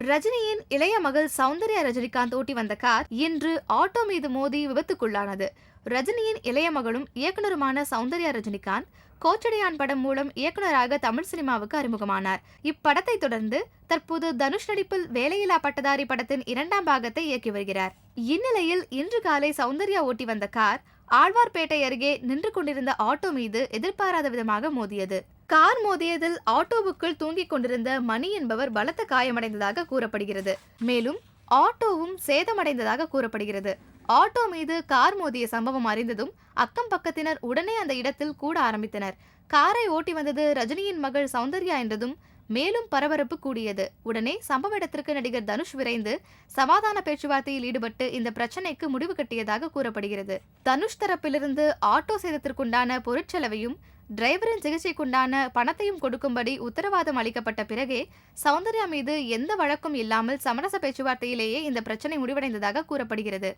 ரஜினியின் இளைய மகள் சௌந்தர்யா ரஜினிகாந்த் ஓட்டி வந்த கார் இன்று ஆட்டோ மீது மோதி விபத்துக்குள்ளானது. ரஜினியின் இளைய மகளும் இயக்குனருமான சௌந்தர்யா ரஜினிகாந்த் கோச்சடையான் படம் மூலம் இயக்குனராக தமிழ் சினிமாவுக்கு அறிமுகமானார். இப்படத்தை தொடர்ந்து தற்போது தனுஷ் நடிப்பில் வேலையில்லா பட்டதாரி படத்தின் இரண்டாம் பாகத்தை இயக்கி வருகிறார். இந்நிலையில் இன்று காலை சௌந்தர்யா ஓட்டி வந்த கார் ஆழ்வார்பேட்டை அருகே நின்று கொண்டிருந்த ஆட்டோ மீது எதிர்பாராத விதமாக மோதியது. கார் மோதியதில் ஆட்டோவுக்குள் தூங்கிக் கொண்டிருந்த மணி என்பவர் பலத்த காயமடைந்ததாக கூறப்படுகிறது. மேலும் ஆட்டோவும் சேதமடைந்ததாக கூறப்படுகிறது. ஆட்டோ மீது கார் மோதிய சம்பவம் அறிந்ததும் அக்கம் பக்கத்தினர் உடனே அந்த இடத்தில் கூட ஆரம்பித்தனர். காரை ஓட்டி வந்தது ரஜினியின் மகள் சௌந்தர்யா என்றதும் மேலும் பரபரப்பு கூடியது. உடனே சம்பவ இடத்திற்கு நடிகர் தனுஷ் விரைந்து சமாதான பேச்சுவார்த்தையில் ஈடுபட்டு இந்த பிரச்சனைக்கு முடிவு கட்டியதாக கூறப்படுகிறது. தனுஷ் தரப்பிலிருந்து ஆட்டோ சேதத்திற்குண்டான பொருட்செலவையும் டிரைவரின் சிகிச்சைக்குண்டான பணத்தையும் கொடுக்கும்படி உத்தரவாதம் அளிக்கப்பட்ட பிறகே சௌந்தர்யா மீது எந்த வழக்கும் இல்லாமல் சமரச பேச்சுவார்த்தையிலேயே இந்த பிரச்சனை முடிவடைந்ததாக கூறப்படுகிறது.